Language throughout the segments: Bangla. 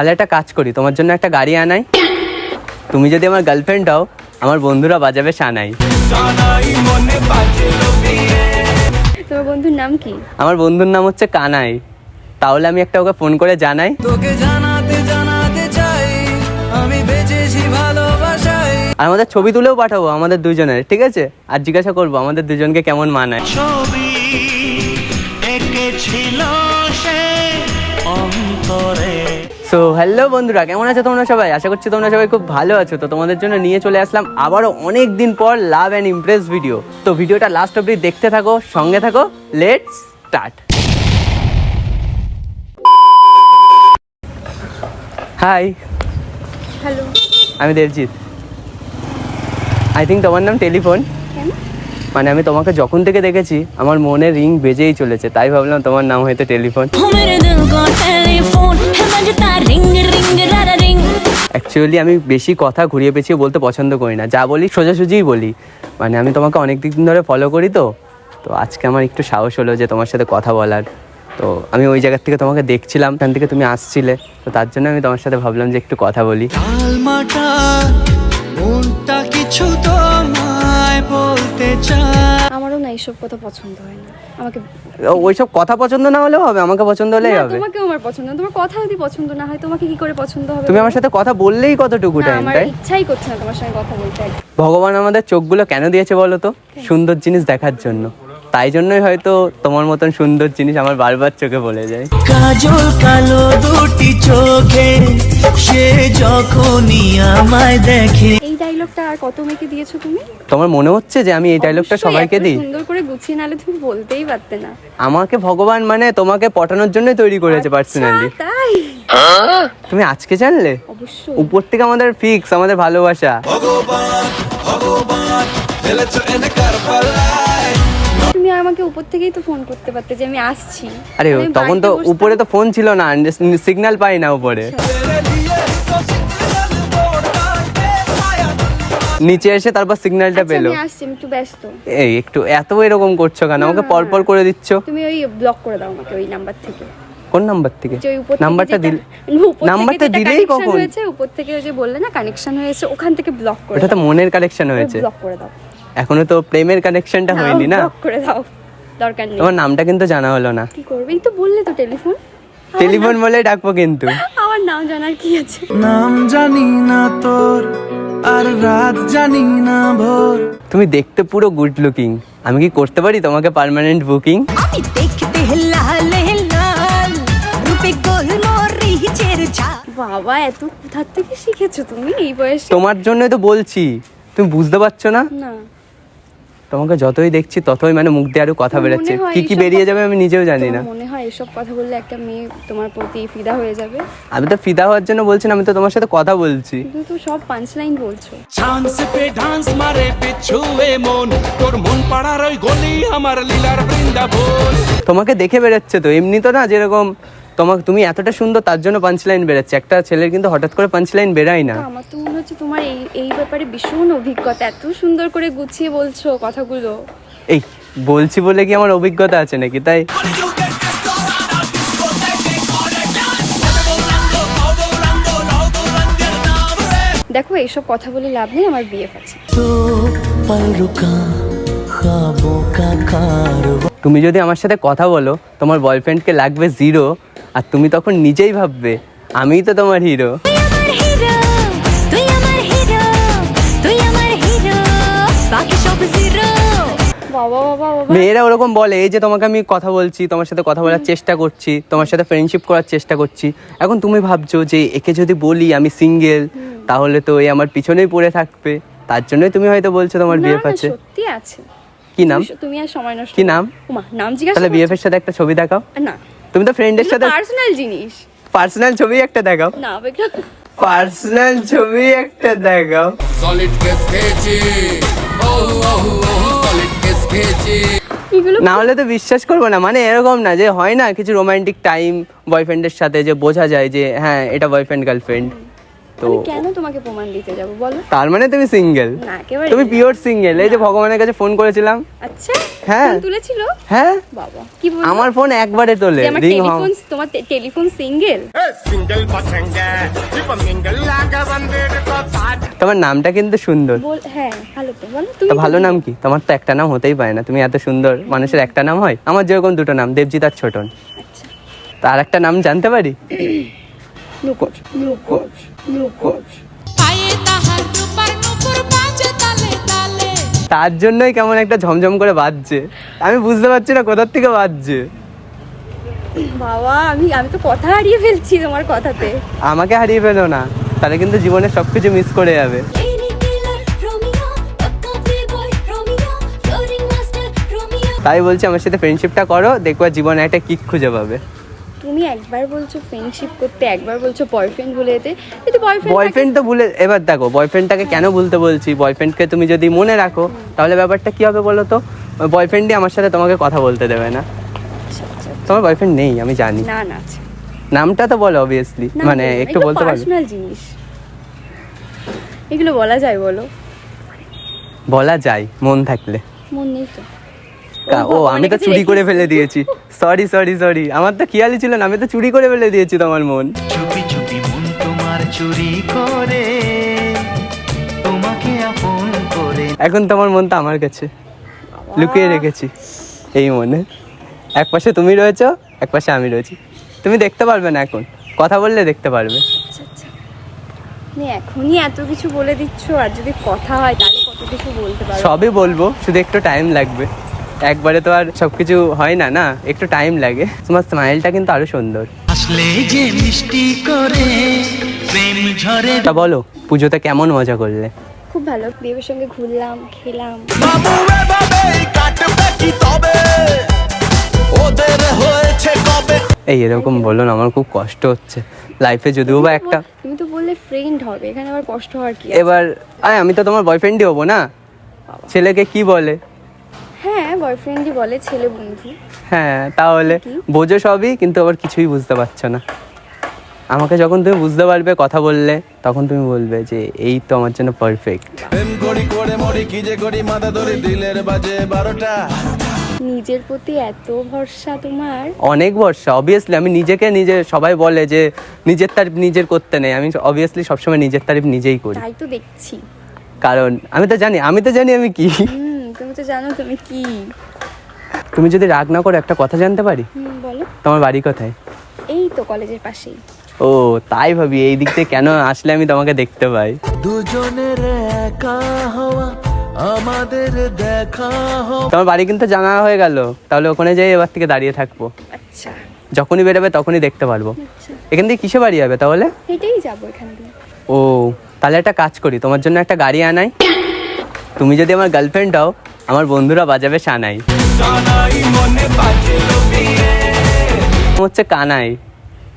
তাহলে একটা কাজ করি তোমার জন্য একটা গাড়ি আনাই। তুমি যদি আমার গার্লফ্রেন্ড হও আমার বন্ধুরা বাজাবে সানাই। তোমার বন্ধুর নাম কি? আমার বন্ধুর নাম হচ্ছে কানাই। তাহলে আমি একটা ওকে ফোন করে জানাই। তোকে জানাতে জানাতে চাই আমি বেঁচেছি ভালোবাসায়। আর আমাদের ছবি তুলেও পাঠাবো আমাদের দুজনের ঠিক আছে? আর জিজ্ঞাসা করব আমাদের দুজনকে কেমন মানায়। ছবি সো হ্যালো বন্ধুরা কেমন আছো তোমরা সবাই? আশা করছি তোমরা সবাই খুব ভালো আছো। তো তোমাদের জন্য নিয়ে চলে আসলাম আবারও অনেক দিন পর লাভ অ্যান্ড ইমপ্রেস ভিডিও তো ভিডিওটা লাস্ট অব্দি দেখতে থাকো সঙ্গে থাকো লেটস স্টার্ট হাই হ্যালো আমি দেবজিৎ। আই থিঙ্ক তোমার নাম টেলিফোন। মানে আমি তোমাকে যখন থেকে দেখেছি আমার মনে রিং বেজেই চলেছে তাই ভাবলাম তোমার নাম হয়তো টেলিফোন। অ্যাকচুয়ালি আমি বেশি কথা ঘুরিয়ে পেছিয়ে বলতে পছন্দ করি না যা বলি সোজাসুজিই বলি। মানে আমি তোমাকে অনেক দিন ধরে ফলো করি তো তো আজকে আমার একটু সাহস হলো যে তোমার সাথে কথা বলার। তো আমি ওই জায়গার থেকে তোমাকে দেখছিলাম ওখান থেকে তুমি আসছিলে তো তার জন্য আমি তোমার সাথে ভাবলাম যে একটু কথা বলি। আমারও না এইসব কথা পছন্দ হয় না। আমাকে ওইসব কথা পছন্দ না হলেও হবে আমাকে পছন্দ হলেই হবে। তোমাকেও আমার পছন্দ তোমার কথা যদি পছন্দ না হয় তোমাকে কি করে পছন্দ হবে? তুমি আমার সাথে কথা বললেই কতটুকু টাইম আমার তাই? ইচ্ছাই করছে না তোমার সঙ্গে কথা বলতে। ভগবান আমাদের চোখগুলো কেন দিয়েছে বলো তো? সুন্দর জিনিস দেখার জন্য। তাই জন্যই হয়তো তোমার মতন সুন্দর জিনিস আমার বারবার চোখে বলে যায়। কাজল কালো দুটি চোখে সে যখনই আমায় দেখে। এই ডায়লগটা আর কত মেয়েকে দিয়েছ তুমি? তোমার মনে হচ্ছে যে আমি এই ডায়লগটা সবাইকে দিই? সুন্দর করে গুছিয়ে নালে তুমি বলতেই পারতে না। আমাকে ভগবান মানে তোমাকে পটানোর জন্যই তৈরি করেছে পার্সোনালি আচ্ছা, তাই? তুমি আজকে জানলে? অবশ্যই। উপর থেকে আমাদের ফিক্স আমাদের ভালোবাসা। তুমি আমাকে উপর থেকেই তো ফোন করতে পারতে যে আমি আসছি। আরে তখন তো উপরে তো ফোন ছিল না সিগন্যাল পাই না উপরে। নিচে এসে তারপর সিগন্যালটা আচ্ছা, পেল। আমি আসছি আমি একটু ব্যস্ত। এই একটু এত এরকম করছ কেন? আমাকে পর পর করে দিচ্ছ? তুমি ওই ব্লক করে দাও আমাকে ওই নাম্বার থেকে। কোন নাম্বার থেকে? নাম্বারটা দিল নাম্বারটা দিলেই কখন? হয়েছে উপর থেকে ওই যে বললে না কানেকশন হয়েছে ওখান থেকে ব্লক করে ওটা তো মনের কালেকশন হয়েছে। ব্লক করে দাও। এখনও তো প্রেমের কানেকশনটা হয়নি না? করে দাও। দরকার নেই। তোমার নামটা কিন্তু জানা হলো না। কি করবে? এই তো বললে তো টেলিফোন। টেলিফোন বলে ডাকবো কিন্তু। আমার নাম জানার কি আছে? নাম জানি না তোর আর রাত জানি না ভোর। তুমি দেখতে পুরো গুড লুকিং আমি কি করতে পারি তোমাকে পার্মানেন্ট বুকিং আমি দেখতে লাল লাল রূপে গোলমরিচের ঝাল। বাবা এত কোথা থেকে শিখেছো তুমি এই বয়সে? তোমার জন্যই তো বলছি। তুমি বুঝতে পারছ না? না। তোমাকে যতই দেখছি ততই মানে মুখ দিয়ে আরও কথা বেরোচ্ছে। কি কি বেরিয়ে যাবে আমি নিজেও জানি না। মনে হয় এসব কথা বললে একটা মেয়ে তোমার প্রতি ফিদা হয়ে যাবে? আমি তো ফিদা হওয়ার জন্য বলছি না আমি তো তোমার সাথে কথা বলছি। কিন্তু তো সব পাঁচ লাইন বলছো। চান্স পে ডান্স মারে পিছুয়ে মন তোর মন পাড়ার ওই গলি আমার লীলার বৃন্দাবন। তোমাকে দেখে বেরোচ্ছে তো এমনি তো না যেরকম তোমাকে তুমি এতটা সুন্দর তার জন্য পাঞ্চ লাইন বেরোচ্ছে একটা ছেলের কিন্তু হঠাৎ করে পাঞ্চ লাইন বেরায় না আমার তো মনে হচ্ছে তোমার এই এই ব্যাপারে ভীষণ অভিজ্ঞতা। এত সুন্দর করে গুছিয়ে বলছো কথাগুলো। এই বলছি বলে কি আমার অভিজ্ঞতা আছে নাকি? তাই দেখো এইসব কথা বলে লাভ নেই আমার বিএফ আছে। তুমি যদি আমার সাথে কথা বলো তোমার বয়ফ্রেন্ডকে লাগবে জিরো আর তুমি তখন নিজেই ভাববে আমিই তো তোমার হিরো তুই আমার হিরো তুই আমার হিরো তুই আমার হিরো বাকি সব জিরো বাবা বাবা বাবা। মেয়েরা ওরকম বলে এই যে তোমাকে আমি কথা বলছি তোমার সাথে কথা বলার চেষ্টা করছি তোমার সাথে ফ্রেন্ডশিপ করার চেষ্টা করছি। এখন তুমি ভাবছ যে একে যদি বলি আমি সিঙ্গেল তাহলে তো এই আমার পিছনেই পড়ে থাকবে। তার জন্যই তুমি হয়তো বলছো তোমার বিএফ আছে। সত্যি আছে। কি নাম? তুমি- তুমি আর সময় নষ্ট কি নাম? নাম জিজ্ঞাসা তাহলে বিএফ এর সাথে একটা ছবি দেখাও। না। তুমি তো ফ্রেন্ডের সাথে পার্সোনাল জিনিস। পার্সোনাল ছবি একটা দেখাও। না বেটা পার্সোনাল ছবি একটা দেখাও। সলিড কেস খেয়েছি। ও ও সলিড কেস খেয়েছি। না হলে তো বিশ্বাস করব না। মানে এরকম না যে হয় না কিছু রোমান্টিক টাইম বয়ফ্রেন্ডের সাথে যে বোঝা যায় যে হ্যাঁ এটা বয়ফ্রেন্ড গার্লফ্রেন্ড তার মানে তুমি সিঙ্গেল তুমি পিওর সিঙ্গেল এই যে ভগবানের কাছে ফোন করেছিলাম। হ্যাঁ।, হ্যাঁ। বাবা আমার ফোন একবারে তোলে তোমার নামটা কিন্তু সুন্দর। ভালো তো ভালো নাম কি? তোমার তো একটা নাম হতেই পারে না। তুমি এত সুন্দর মানুষের একটা নাম হয়। আমার যেরকম দুটো নাম দেবজিৎ আর ছোটন। তার একটা নাম জানতে পারি? নুপুর নুপুর নুপুর পায়ে তাহার রূপার নুপুর বাজে তালে তালে। তার জন্যই কেমন একটা ঝমঝম করে বাজছে। আমি বুঝতে পারছি না কোথার থেকে বাজছে। বাবা আমি আমি তো কথা হারিয়ে ফেলছি তোমার কথাতে। আমাকে হারিয়ে ফেলো না তাহলে কিন্তু জীবনে সবকিছু মিস করে যাবে। তাই বলছি আমার সাথে ফ্রেন্ডশিপটা করো দেখবা জীবনে একটা কিক খুঁজে পাবে। তুমি একবার বলছো ফ্রেন্ডশিপ করতে একবার বলছো বয়ফ্রেন্ড বলে যেতে কিন্তু বয়ফ্রেন্ড বয়ফ্রেন্ড তো ভুলে এবার দেখো বয়ফ্রেন্ডটাকে কেন ভুলতে বলছি? বয়ফ্রেন্ডকে তুমি যদি মনে রাখো তাহলে ব্যাপারটা কি হবে বলো তো? বয়ফ্রেন্ডই আমার সাথে তোমাকে কথা বলতে দেবে না। তোমার বয়ফ্রেন্ড নেই আমি জানি। না না আচ্ছা। নামটা তো বলো অবভিয়াসলি মানে একটু বলতে পারবে পার্সোনাল জিনিস। এগুলো বলা যায় বলো। বলা যায় মন থাকলে। মন নেই তো। ও আমি তো চুরি করে ফেলে দিয়েছি। সরি সরি সরি আমার তো খেয়ালই ছিল না আমি তো চুরি করে ফেলে দিয়েছি তোমার মন। চুপি চুপি মন তোমার চুরি করে তোমাকে আপন করে। এখন তোমার মন তো আমার কাছে। লুকিয়ে রেখেছি এই মনে। এক পাশে তুমি রয়েছো এক পাশে আমি রয়েছি। তুমি দেখতে পারবে না এখন। কথা বললে দেখতে পারবে। আচ্ছা আচ্ছা। তুমি এখনই এত কিছু বলে দিচ্ছ আর যদি কথা হয় তাহলে কত কিছু বলতে পারো। সবই বলব শুধু একটু টাইম লাগবে। একবারে তো আর সবকিছু হয় না না? একটু টাইম লাগে। তোমার স্মাইলটা কিন্তু আরও সুন্দর। আসলে যে মিষ্টি করে প্রেম ঝরে তা বলো পুজোতে কেমন মজা করলে? খুব ভালো। দেবের সঙ্গে ঘুরলাম খেলাম। বাবু এভাবেই কাটবে কি তবে? ওদের হয়েছে কবে? এই এরকম বলো না আমার খুব কষ্ট হচ্ছে। লাইফে যদিও বা একটা তুমি তো বললে ফ্রেন্ড হবে এখানে আবার কষ্ট হওয়ার কি এবার আয় আমি তো তোমার বয়ফ্রেন্ডই হব না? ছেলেকে কি বলে? বয়ফ্রেন্ডই বলে ছেলে বন্ধু। হ্যাঁ তাহলে? বোঝো সবই কিন্তু আবার কিছুই বুঝতে পারছ না। আমাকে যখন তুমি বুঝতে পারবে কথা বললে তখন তুমি বলবে যে এই তো আমার জন্য পারফেক্ট করে মরি কি যে করি মাথা ধরে বাজে বারোটা। নিজের প্রতি এত ভরসা তোমার? অনেক বর্ষা অবভিয়াসলি আমি নিজেকে নিজে সবাই বলে যে নিজের তারিফ নিজের করতে নেই। আমি অবভিয়াসলি সবসময় নিজের তারিফ নিজেই করি। তাই তো দেখছি। কারণ আমি তো জানি আমি তো জানি আমি কি। তুমি তো জানো তুমি কি। তুমি যদি রাগ না করো একটা কথা জানতে পারি? বলো। তোমার বাড়ি কোথায়? এই তো কলেজের পাশেই। ও তাই ভাবি এই দিক থেকে কেন আসলে আমি তোমাকে দেখতে পাই। দুজনের একা হওয়া আমাদের দেখা তোমার বাড়ি কিন্তু জানা হয়ে গেল তাহলে ওখানে যাই এবার থেকে দাঁড়িয়ে থাকব। আচ্ছা। যখনই বেরোবে তখনই দেখতে পারব। আচ্ছা। এখান থেকে কিসে বাড়ি যাবে তাহলে? হেঁটেই যাব এখান দিয়ে। ও তাহলে একটা কাজ করি তোমার জন্য একটা গাড়ি আনাই। তুমি যদি আমার গার্লফ্রেন্ড হও আমার বন্ধুরা বাজাবে সানাই। হচ্ছে কানাই।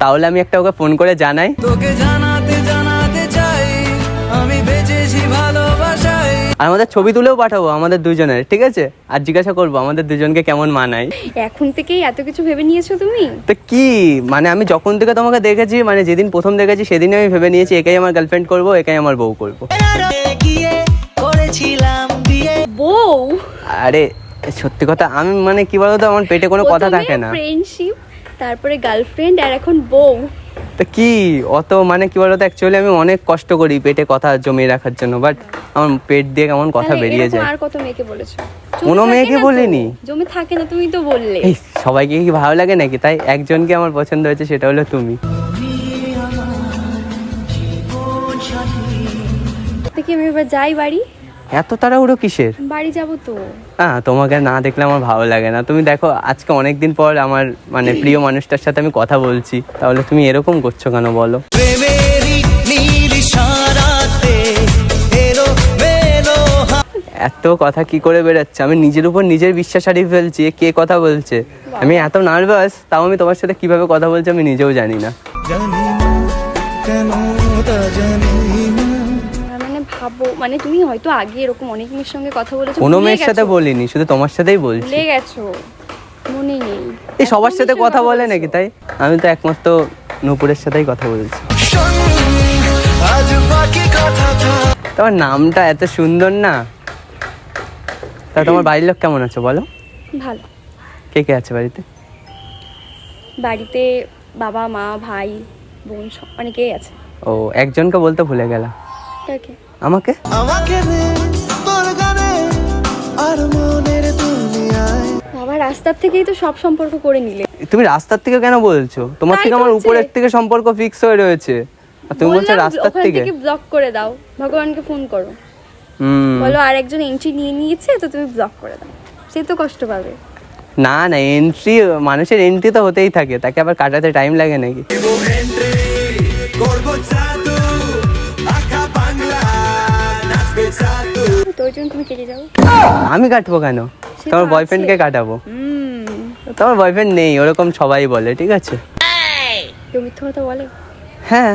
তাহলে আমি একটা ওকে ফোন করে জানাই। তোকে জানাতে জানাতে চাই আমি বেঁচেছি ভালোবাসায়। আর আমাদের ছবি তুলেও পাঠাবো আমাদের দুজনের ঠিক আছে? আর জিজ্ঞাসা করব আমাদের দুজনকে কেমন মানায়। এখন থেকেই এত কিছু ভেবে নিয়েছো তুমি? তো কি? মানে আমি যখন থেকে তোমাকে দেখেছি মানে যেদিন প্রথম দেখেছি সেদিনই আমি ভেবে নিয়েছি একাই আমার গার্লফ্রেন্ড করব একাই আমার বউ করব। গিয়ে করেছিলাম বউ। আরে সত্যি কথা আমি মানে কি বলতো আমার পেটে কোনো কথা থাকে না। ফ্রেন্ডশিপ তারপরে গার্লফ্রেন্ড আর এখন বউ। তো কি অত মানে কি বলতো অ্যাকচুয়ালি আমি অনেক কষ্ট করি পেটে কথা জমিয়ে রাখার জন্য বাট আমার পেট দিয়ে কেমন কথা বেরিয়ে যায়। আর কত মেয়েকে বলেছ? কোনো মেয়েকে? বলিনি। জমে থাকে না তুমি তো বললে। এই সবাইকে কি ভালো লাগে নাকি? তাই একজনকে আমার পছন্দ হয়েছে সেটা হলো তুমি। আমি এবার যাই বাড়ি। এত তাড়াহুড়ো কিসের? বাড়ি যাব তো। হ্যাঁ তোমাকে না দেখলে আমার ভালো লাগে না। তুমি দেখো আজকে অনেক দিন পর আমার মানে প্রিয় মানুষটার সাথে আমি কথা বলছি। তাহলে তুমি এরকম করছ কেন বলো? এত কথা কি করে বেরোচ্ছে? আমি নিজের উপর নিজের বিশ্বাস হারিয়ে ফেলছি। এ কে কথা বলছে? আমি এত নার্ভাস তাও আমি তোমার সাথে কীভাবে কথা বলছি আমি নিজেও জানি না। জানি না কেন তা জানি আর মানে তুমি হয়তো আগে এরকম অনেক মেয়ের সঙ্গে কথা বলেছ কোনো মেয়ের সাথে বলিনি শুধু তোমার সাথেই বলছি। ভুলে গেছো মনে নেই। এই সবার সাথে কথা বলে নাকি তাই? আমি তো একমাত্র নূপুরের সাথেই কথা বলছি। তোমার নামটা এত সুন্দর না। তা তোমার বাড়ির লোক কেমন আছে বলো? ভালো। কে কে আছে বাড়িতে? বাড়িতে বাবা মা ভাই বোন সব অনেকেই আছে। ও একজনকে বলতে ভুলে গেলাম কাকে আমাকে? আমাকে দে তোর গানে আর মনের দুনিয়ায়। বাবা রাস্তার থেকেই তো সব সম্পর্ক করে নিলে। তুমি রাস্তার থেকে কেন বলছো? তোমার থেকে আমার উপরের থেকে সম্পর্ক ফিক্স হয়ে রয়েছে। আর তুমি বলছো রাস্তার থেকে। ব্লক করে দাও। ভগবানকে ফোন করো। হুম। বলো আর একজন এন্ট্রি নিয়ে নিয়েছে তো তুমি ব্লক করে দাও। সে তো কষ্ট পাবে। না না এন্ট্রি মানুষের এন্ট্রি তো হতেই থাকে তাকে আবার কাটাতে টাইম লাগে নাকি? জাদু তো ওই জন্য তুমি কেটে যাও আমি কাটবো কেন সে তো তোমার আছে। বয়ফ্রেন্ডকে কাটাবো হুম তোমার বয়ফ্রেন্ড নেই ওরকম সবাই বলে ঠিক আছে কেউ মিথ্যা কথা বলে হ্যাঁ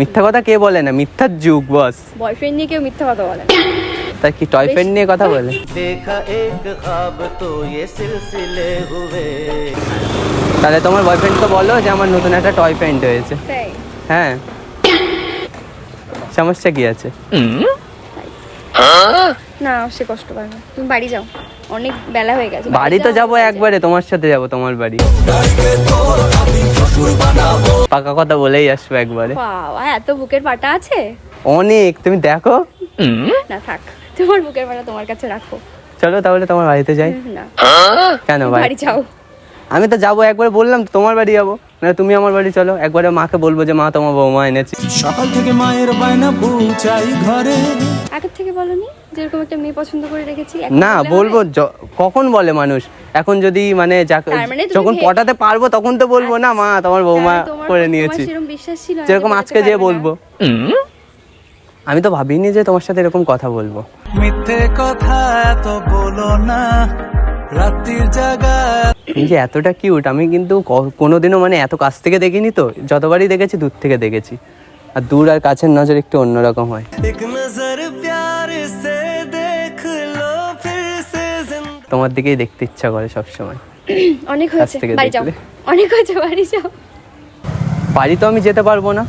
মিথ্যা কথা কে বলে না মিথ্যার যুগ বস বয়ফ্রেন্ড নিয়ে কেউ মিথ্যা কথা বলে না। তা কি টয় ফ্রেন্ড নিয়ে কথা বলে देखा एक ख्वाब तो ये सिलसिले हुए তাহলে তোমার বয়ফ্রেন্ডকে বলো যে আমার নতুন একটা টয় ফ্রেন্ড হয়েছে তাই হ্যাঁ সমস্যা কি আছে না সে কষ্ট পাবে তুমি বাড়ি যাও। অনেক বেলা হয়ে গেছে। বাড়ি তো যাব একবারে তোমার সাথে যাব তোমার বাড়ি। পাকা কথা বলেই আসব একবারে। বাবা এত বুকের পাটা আছে? অনেক তুমি দেখো। না থাক। তোমার বুকের পাটা তোমার কাছে রাখো। চলো তাহলে তোমার বাড়িতে যাই। না। কেন বাড়ি যাও। আমি তো যাব একবার বললাম তো তোমার বাড়ি যাব। না তুমি আমার বাড়ি চলো একবারে মাকে বলব যে মা তোমার বৌমা এনেছি। সকাল থেকে মায়ের বায়না পৌঁছাই ঘরে। আগের থেকে বলনি? যেরকম একটা মেয়ে পছন্দ করে রেখেছি না বলব কখন বলে মানুষ? এখন যদি মানে মানে যখন পটাতে পারব তখন তো বলব না মা তোমার বৌমা করে নিয়েছি। যেরকম আজকে যে বলব। আমি তো ভাবিনি যে তোমার সাথে এরকম কথা বলব। মিথ্যে কথা এত বলো না রাত্রির জায়গা তুমি যে এতটা কিউট আমি কিন্তু কোনোদিনও মানে এত কাছ থেকে দেখিনি তো যতবারই দেখেছি দূর থেকে দেখেছি। আর দূর আর কাছের নজর একটু অন্যরকম হয়। তোমার দিকেই দেখতে ইচ্ছা করে সবসময়। অনেক কাছ হয়েছে থেকে বাড়ি যাও। অনেক হয়েছে বাড়ি যাও। বাড়ি তো আমি যেতে পারব না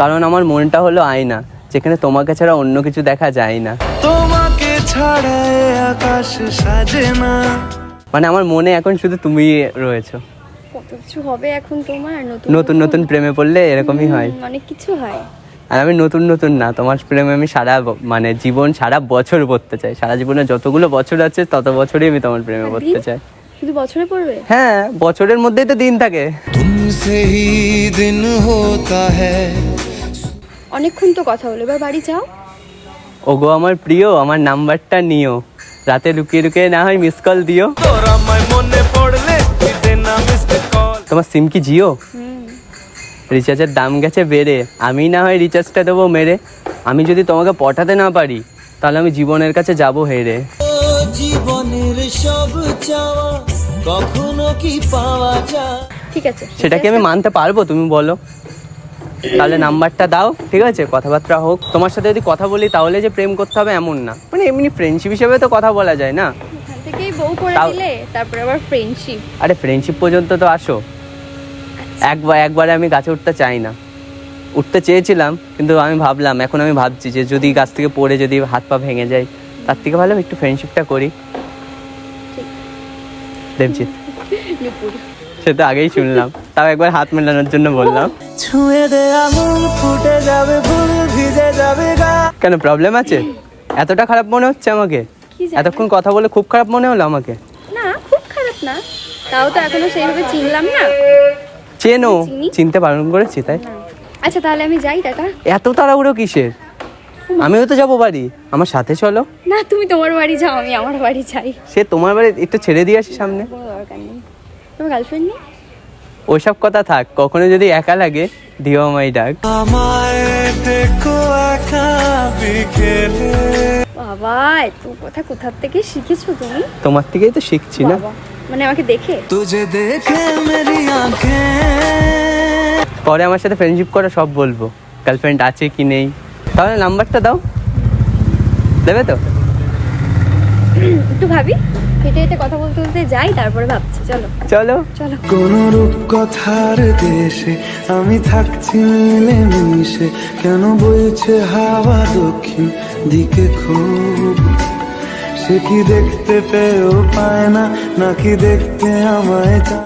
কারণ আমার মনটা হলো আয়না যেখানে তোমাকে ছাড়া অন্য কিছু দেখা যায় না। তোমাকে ছাড়া আকাশ সাজে না। মানে আমার মনে এখন শুধু তুমি রয়েছো। কিছু হবে এখন তোমার? নতুন নতুন প্রেমে পড়লে এরকমই হয়। অনেক কিছু হয়। আর আমি নতুন নতুন না তোমার প্রেমে আমি সারা মানে জীবন সারা বছর পড়তে চাই। সারা জীবনে যতগুলো বছর আছে তত বছরই আমি তোমার প্রেমে পড়তে চাই। শুধু বছরে পড়বে? হ্যাঁ বছরের মধ্যেই তো দিন থাকে। তুমসে দিন হোতা হ্যায়। অনেকক্ষণ তো কথা হলো এবার বাড়ি যাও। ওগো আমার প্রিয় আমার নাম্বারটা নিও। রাতে লুকিয়ে লুকিয়ে না হয় মিস কল দিও। তোর আমায় মনে পড়লে তোমার সিম কি জিও? রিচার্জের দাম গেছে বেড়ে। আমি না হয় রিচার্জটা দেবো মেরে। আমি যদি তোমাকে পটাতে না পারি তাহলে আমি জীবনের কাছে যাব হেরে। জীবনের সব চাওয়া কখনো কি পাওয়া যায়? ঠিক আছে। সেটা কি আমি মানতে পারব তুমি বলো। তাহলে নাম্বারটা দাও ঠিক আছে? কথাবার্তা হোক। তোমার সাথে যদি কথা বলি তাহলে যে প্রেম করতে হবে এমন না। মানে এমনি ফ্রেন্ডশিপ হিসেবে তো কথা বলা যায় না। বউ করে দিলে তারপরে আবার ফ্রেন্ডশিপ আরে ফ্রেন্ডশিপ পর্যন্ত তো আসো। একবার একবারে আমি গাছে উঠতে চাই না। উঠতে চেয়েছিলাম কিন্তু আমি ভাবলাম এখন আমি ভাবছি যে যদি গাছ থেকে পড়ে যদি হাত পা ভেঙে যায় তার থেকে ভালো একটু ফ্রেন্ডশিপটা করি। দেবজিৎ। সে তো আগেই শুনলাম। তাও একবার হাত মেলানোর জন্য বললাম। ছুঁয়ে দে আঙুল ফুটে যাবে ফুল ভিজে যাবে গা। কেন প্রবলেম আছে? এতটা খারাপ মনে হচ্ছে আমাকে। এতক্ষণ কথা বলে খুব খারাপ মনে হলো আমাকে? না খুব খারাপ না। তাও তো এখনও সেইভাবে চিনলাম না। চেনো চিনতে পালন করেছি তাই? আচ্ছা তাহলে আমি যাই টাটা এত তাড়াহুড়ো কিসের? আমিও তো যাব বাড়ি। আমার সাথে চলো। না তুমি তোমার বাড়ি যাও আমি আমার বাড়ি যাই। সে তোমার বাড়ি একটু ছেড়ে দিয়ে আসি সামনে। কোনো দরকার নেই। তোমার গার্লফ্রেন্ড নেই? ওইসব কথা থাক কখনো যদি একা লাগে দিও আমায় ডাক। আমায় দেখো একা বিকেলে। বাবা এত কথা কোথা থেকে শিখেছো তুমি? তোমার থেকেই তো শিখছি না। মানে আমাকে দেখে। তুঝে দেখে মেরি আঁখে পরে আমার সাথে ফ্রেন্ডশিপ করা সব বলব। গার্লফ্রেন্ড আছে কি নেই? তাহলে নাম্বারটা দাও। দেবে তো? একটু ভাবি। হেঁটে হেঁটে কথা বলতে বলতে যাই তারপরে ভাবছি। চলো। চলো। চলো। কোন রূপকথার দেশে আমি থাকছি মিলে মিশে কেন বইছে হাওয়া দক্ষিণ দিকে খুব? সে কি দেখতে পেয়েও পায় না নাকি দেখতে আমায় চায়?